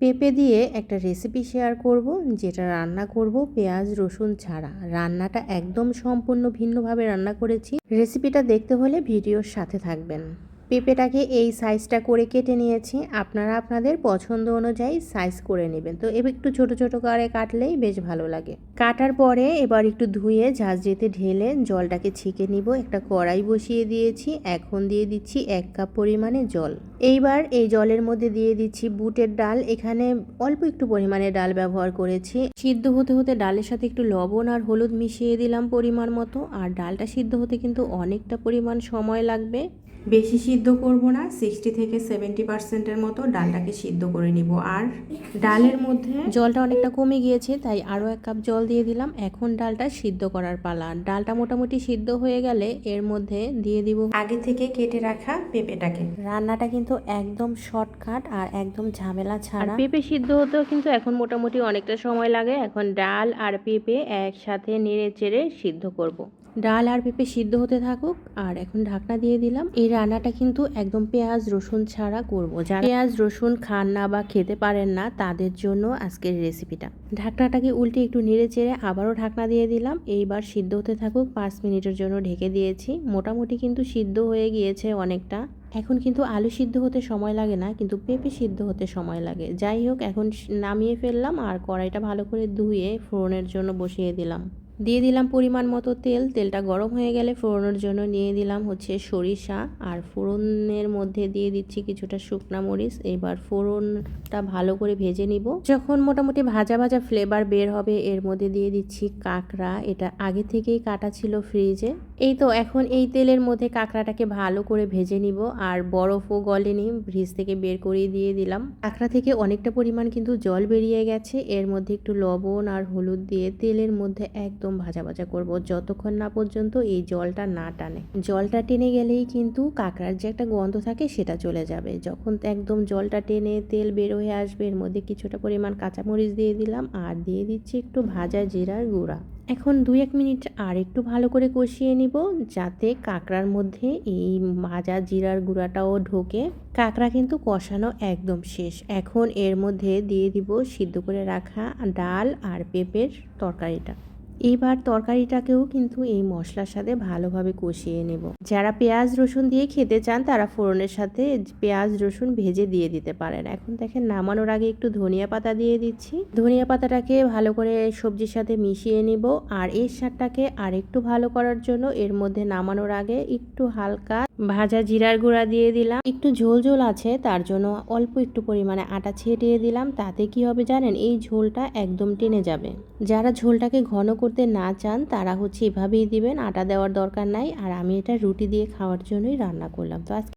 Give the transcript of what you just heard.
পেঁপে দিয়ে একটা রেসিপি শেয়ার করব, যেটা রান্না করব পেঁয়াজ, রসুন ছাড়া। রান্নাটা একদম সম্পূর্ণ ভিন্নভাবে রান্না করেছি। রেসিপিটা দেখতে হলে ভিডিওর সাথে থাকবেন। পেঁপেটাকে এই সাইজটা করে কেটে নিয়েছি। আপনারা আপনাদের পছন্দ অনুযায়ী সাইজ করে নেবেন। তো একটু ছোট ছোট করে কাটলেই বেশ ভালো লাগে। কাটার পরে এবার একটু ধুয়ে ঝাঁঝরিতে ঢেলে জলটাকে ছেঁকে নিব। একটা কড়াই বসিয়ে দিয়েছি। এখন দিয়ে দিচ্ছি এক কাপ পরিমাণে জল। এইবার এই জলের মধ্যে দিয়ে দিচ্ছি বুটের ডাল। এখানে অল্প একটু পরিমাণে ডাল ব্যবহার করেছি। সিদ্ধ হতে হতে ডালের সাথে একটু লবণ আর হলুদ মিশিয়ে দিলাম পরিমাণ মতো। আর ডালটা সিদ্ধ হতে কিন্তু অনেকটা পরিমাণ সময় লাগবে। বেশি সিদ্ধ করব না। সিক্সটি থেকে সেভেন্টি পার্সেন্টের মতো ডালটাকে সিদ্ধ করে নিব। আর ডালের মধ্যে জলটা অনেকটা কমে গিয়েছে, তাই আরও এক কাপ জল দিয়ে দিলাম। এখন ডালটা সিদ্ধ করার পালা। ডালটা মোটামুটি সিদ্ধ হয়ে গেলে এর মধ্যে দিয়ে দিব আগে থেকে কেটে রাখা পেঁপেটাকে। রান্নাটা কিন্তু একদম শর্টকাট আর একদম ঝামেলা ছাড়া। পেঁপে সিদ্ধ হতেও কিন্তু এখন মোটামুটি অনেকটা সময় লাগে। এখন ডাল আর পেঁপে একসাথে নেড়ে চেড়ে সিদ্ধ করব। ডাল আর পেঁপে সিদ্ধ হতে থাকুক, আর এখন ঢাকনা দিয়ে দিলাম। এই রান্নাটা কিন্তু একদম পেঁয়াজ, রসুন ছাড়া করব। যারা পেঁয়াজ, রসুন খান না বা খেতে পারেন না, তাদের জন্য আজকের রেসিপিটা। ঢাকনাটাকে উল্টে একটু নেড়ে চেড়ে আবারও ঢাকনা দিয়ে দিলাম। এইবার সিদ্ধ হতে থাকুক, পাঁচ মিনিটের জন্য ঢেকে দিয়েছি। মোটামুটি কিন্তু সিদ্ধ হয়ে গিয়েছে অনেকটা। এখন কিন্তু আলু সিদ্ধ হতে সময় লাগে না, কিন্তু পেঁপে সিদ্ধ হতে সময় লাগে। যাই হোক, এখন নামিয়ে ফেললাম, আর কড়াইটা ভালো করে ধুয়ে ফোড়নের জন্য বসিয়ে দিলাম। দিয়ে দিলাম পরিমাণ মতো তেল। তেলটা গরম হয়ে গেলে ফোড়নের জন্য নিয়ে দিলাম হচ্ছে সরিষা আর ফোড়নের মধ্যে দিয়ে দিচ্ছি কিছুটা শুকনা মরিচ। এবার ফোড়নটা ভালো করে ভেজে নিব। যখন মোটামুটি ভাজা ভাজা ফ্লেভার বের হবে, এর মধ্যে দিয়ে দিচ্ছি কাঁকড়া। এটা আগে থেকেই কাটা ছিল ফ্রিজে এই তো এখন এই তেলের মধ্যে কাঁকড়াটাকে ভালো করে ভেজে নিব আর বরফও গলেনি ফ্রিজ থেকে বের করে দিয়ে দিলাম। কাঁকড়া থেকে অনেকটা পরিমাণ কিন্তু জল বেরিয়ে গেছে, এর মধ্যে একটু লবণ আর হলুদ দিয়ে তেলের মধ্যে একদম ভাজা ভাজা করব, যতক্ষণ না পর্যন্ত এই জলটা না টানে। জলটা টেনে গেলেই কিন্তু কাঁকড়ার যে একটা গন্ধ থাকে সেটা চলে যাবে। যখন একদম জলটা টেনে তেল বের হয়ে আসবে, এর মধ্যে কিছুটা পরিমাণ কাঁচামরিচ দিয়ে দিলাম আর দিয়ে দিচ্ছি একটু ভাজা জিরার গুঁড়া। এখন দুই এক মিনিট আর একটু ভালো করে কষিয়ে নিব যাতে কাঁকড়ার মধ্যে এই মাজা জিরার গুঁড়াটাও ঢোকে। কাঁকড়া কিন্তু কষানো একদম শেষ। এখন এর মধ্যে দিয়ে দিব সিদ্ধ করে রাখা ডাল আর পেঁপের তরকারিটা। এইবার তরকারিটাকেও কিন্তু এই মশলার সাথে ভালোভাবে কষিয়ে নেব। যারা পেঁয়াজ, রসুন দিয়ে খেতে চান, তারা ফোড়নের সাথে পেঁয়াজ, রসুন ভেজে দিয়ে দিতে পারেন। এখন দেখেন নামানোর আগে একটু ধনিয়া পাতা দিয়ে দিচ্ছি। ধনিয়া পাতাটাকে ভালো করে সবজির সাথে মিশিয়ে নেব। আর এর স্বাদটাকে আর একটু ভালো করার জন্য এর মধ্যে নামানোর আগে একটু হালকা ভাজা জিরার গুঁড়া দিয়ে দিলাম। একটু ঝোল ঝোল আছে, তার জন্য অল্প একটু পরিমাণে আটা ছেটিয়ে দিলাম। তাতে কি হবে জানেন, এই ঝোলটা একদম টেনে যাবে। যারা ঝোলটাকে ঘন করতে না চান, তারা হচ্ছে এভাবেই দিবেন, আটা দেওয়ার দরকার নাই। আর আমি এটা রুটি দিয়ে খাওয়ার জন্যই রান্না করলাম। তো আজকে